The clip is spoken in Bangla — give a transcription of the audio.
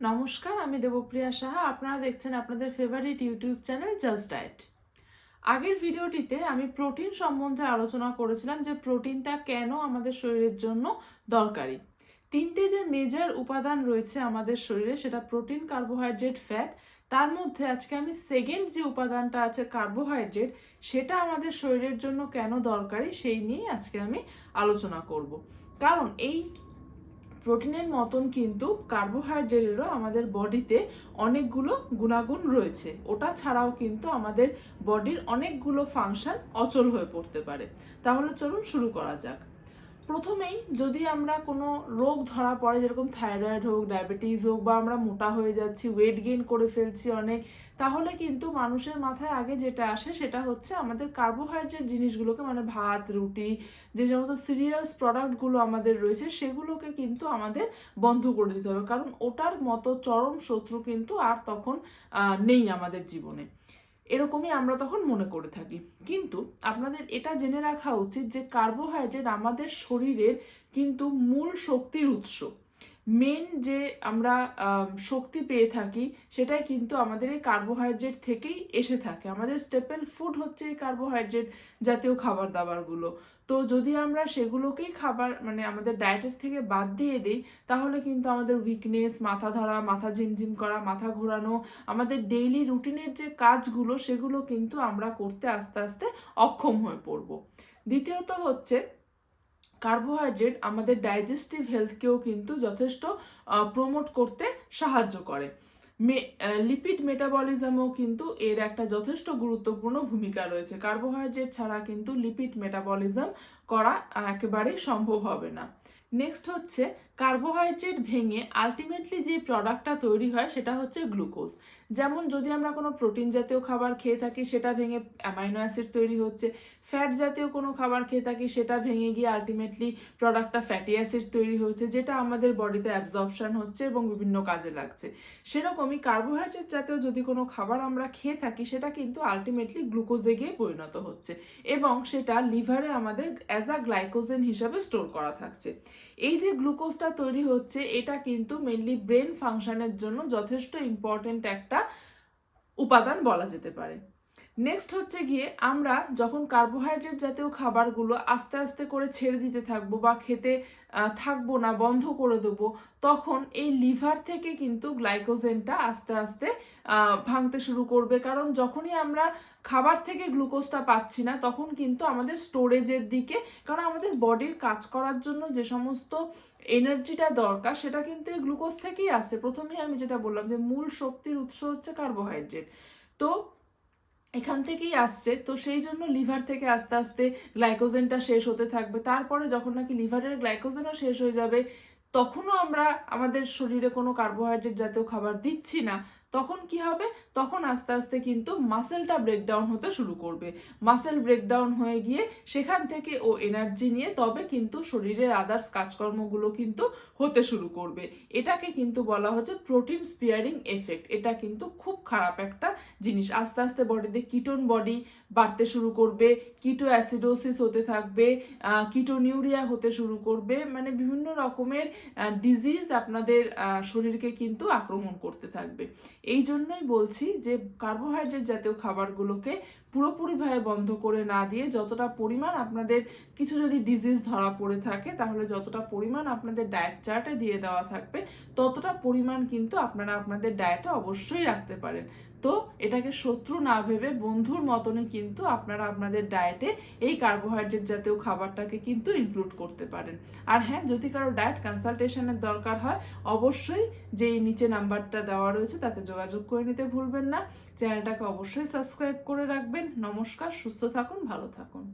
নমস্কার, আমি দেবপ্রিয়া সাহা। আপনারা দেখছেন আপনাদের favourite YouTube channel just diet আগের ভিডিওটিতে আমি প্রোটিন সম্বন্ধে আলোচনা করেছিলাম যে প্রোটিনটা কেন আমাদের শরীরের জন্য দরকারি। তিনটে যে মেজর উপাদান রয়েছে আমাদের শরীরে, সেটা প্রোটিন কার্বোহাইড্রেট ফ্যাট তার মধ্যে আজকে আমি সেকেন্ড যে উপাদানটা আছে কার্বোহাইড্রেট সেটা আমাদের শরীরের জন্য কেন দরকারি, সেই নিয়েই আজকে আমি আলোচনা করব। কারণ এই প্রোটিনের মতন কিন্তু কার্বোহাইড্রেটেরও আমাদের বডিতে অনেকগুলো গুণাগুণ রয়েছে। ওটা ছাড়াও কিন্তু আমাদের বডির অনেকগুলো ফাংশন অচল হয়ে পড়তে পারে। তাহলে চলুন শুরু করা যাক। প্রথমেই যদি আমরা কোনো রোগ ধরা পড়ে, যেরকম থাইরয়েড হোক, ডায়াবেটিস হোক, বা আমরা মোটা হয়ে যাচ্ছি ওয়েট গেইন করে ফেলছি অনেক, তাহলে কিন্তু মানুষের মাথায় আগে যেটা আসে সেটা হচ্ছে আমাদের কার্বোহাইড্রেট জিনিসগুলোকে মানে ভাত, রুটি, যে সমস্ত সিরিয়ালস প্রোডাক্টগুলো আমাদের রয়েছে, সেগুলোকে কিন্তু আমাদের বন্ধ করে দিতে হবে। কারণ ওটার মতো চরম শত্রু কিন্তু আর তখন নেই আমাদের জীবনে। এরকমই আমরা তখন মনে করে থাকি। কিন্তু আপনাদের এটা জেনে রাখা উচিত যে কার্বোহাইড্রেট আমাদের শরীরের কিন্তু মূল শক্তির উৎস। মেন যে আমরা শক্তি পেয়ে থাকি, সেটাই কিন্তু আমাদের এই কার্বোহাইড্রেট থেকেই এসে থাকে। আমাদের স্টেপেল ফুড হচ্ছে এই কার্বোহাইড্রেট জাতীয় খাবার দাবারগুলো। তো যদি আমরা সেগুলোকেই খাবার মানে আমাদের ডায়েটের থেকে বাদ দিয়ে দিই, তাহলে কিন্তু আমাদের উইকনেস মাথা ধরা, মাথা ঝিমঝিম করা, মাথা ঘোরানো, আমাদের ডেইলি রুটিনের যে কাজগুলো, সেগুলো কিন্তু আমরা করতে আস্তে আস্তে অক্ষম হয়ে পড়ব। দ্বিতীয়ত হচ্ছে কার্বোহাইড্রেট আমাদের ডাইজেস্টিভ হেলথকেও কিন্তু যথেষ্ট প্রমোট করতে সাহায্য করে। লিপিড মেটাবলিজমও কিন্তু এর একটা যথেষ্ট গুরুত্বপূর্ণ ভূমিকা রয়েছে। কার্বোহাইড্রেট ছাড়া কিন্তু লিপিড মেটাবলিজম করা একেবারেই সম্ভব হবে না। নেক্সট হচ্ছে কার্বোহাইড্রেট ভেঙে আলটিমেটলি যে প্রোডাক্টটা তৈরি হয় সেটা হচ্ছে গ্লুকোজ যেমন যদি আমরা কোনো প্রোটিন জাতীয় খাবার খেয়ে থাকি, সেটা ভেঙে অ্যামাইনো অ্যাসিড তৈরি হচ্ছে। ফ্যাট জাতীয় কোনো খাবার খেয়ে থাকি, সেটা ভেঙে গিয়ে আলটিমেটলি প্রোডাক্টটা ফ্যাটি অ্যাসিড তৈরি হচ্ছে যেটা আমাদের বডিতে অ্যাবজর্পশন হচ্ছে এবং বিভিন্ন কাজে লাগছে। সেরকমই কার্বোহাইড্রেট জাতীয় যদি কোনো খাবার আমরা খেয়ে থাকি, সেটা কিন্তু আলটিমেটলি গ্লুকোজে গিয়ে পরিণত হচ্ছে এবং সেটা লিভারে আমাদের অ্যাজ আ গ্লাইকোজেন হিসাবে স্টোর করা থাকছে। এই যে গ্লুকোজটা তৈরি হচ্ছে, এটা কিন্তু মেনলি ব্রেন ফাংশনের জন্য যথেষ্ট ইম্পর্টেন্ট একটা উপাদান বলা যেতে পারে। নেক্সট হচ্ছে গিয়ে আমরা যখন কার্বোহাইড্রেট জাতীয় খাবারগুলো আস্তে আস্তে করে ছেড়ে দিতে থাকব বা খেতে থাকব না, বন্ধ করে দেবো, তখন এই লিভার থেকে কিন্তু গ্লাইকোজেনটা আস্তে আস্তে ভাঙতে শুরু করবে। কারণ যখনই আমরা খাবার থেকে গ্লুকোজটা পাচ্ছি না, তখন কিন্তু আমাদের স্টোরেজের দিকে, কারণ আমাদের বডির কাজ করার জন্য যে সমস্ত এনার্জিটা দরকার, সেটা কিন্তু এই গ্লুকোজ থেকেই আসছে প্রথমেই আমি যেটা বললাম যে মূল শক্তির উৎস হচ্ছে কার্বোহাইড্রেট তো এখান থেকেই আসছে। তো সেই জন্য লিভার থেকে আস্তে আস্তে গ্লাইকোজেনটা শেষ হতে থাকবে। তারপরে যখন নাকি লিভারের গ্লাইকোজেনও শেষ হয়ে যাবে, তখনও আমরা আমাদের শরীরে কোনো কার্বোহাইড্রেট জাতীয় খাবার দিচ্ছি না। তখন কি হবে? তখন আস্তে আস্তে কিন্তু মাসেলটা ব্রেকডাউন হতে শুরু করবে। মাসেল ব্রেকডাউন হয়ে গিয়ে সেখান থেকে ও এনার্জি নিয়ে তবে কিন্তু শরীরের আদার্স কাজকর্মগুলো কিন্তু হতে শুরু করবে। এটাকে কিন্তু বলা হচ্ছে প্রোটিন স্পিয়ারিং এফেক্ট এটা কিন্তু খুব খারাপ একটা জিনিস। আস্তে আস্তে বডিতে কিটোন বডি বাড়তে শুরু করবে কিটো অ্যাসিডোসিস হতে থাকবে কিটোনিউরিয়া হতে শুরু করবে। মানে বিভিন্ন রকমের ডিজিজ আপনাদের শরীরকে কিন্তু আক্রমণ করতে থাকবে। এই জন্যই বলছি যে কার্বোহাইড্রেট জাতীয় খাবারগুলোকে পুরোপুরিভাবে বন্ধ করে না দিয়ে যতটা পরিমাণ আপনাদের কিছু যদি ডিজিজ ধরা পড়ে থাকে, তাহলে যতটা পরিমাণ আপনাদের ডায়েট চার্টে দিয়ে দেওয়া থাকবে, ততটা পরিমাণ কিন্তু আপনারা আপনাদের ডায়েটে অবশ্যই রাখতে পারেন। তো এটাকে শত্রু না ভেবে বন্ধুর মতনই কিন্তু আপনারা আপনাদের ডায়েটে এই কার্বোহাইড্রেট জাতীয় খাবারটাকে কিন্তু ইনক্লুড করতে পারেন। আর হ্যাঁ যদি কারও ডায়েট কনসালটেশনের দরকার হয়, অবশ্যই যে নিচে নাম্বারটা দেওয়া রয়েছে তাতে যোগাযোগ করে নিতে ভুলবেন না। চ্যানেলটাকে অবশ্যই সাবস্ক্রাইব করে রাখবেন। নমস্কার সুস্থ থাকুন ভালো থাকুন।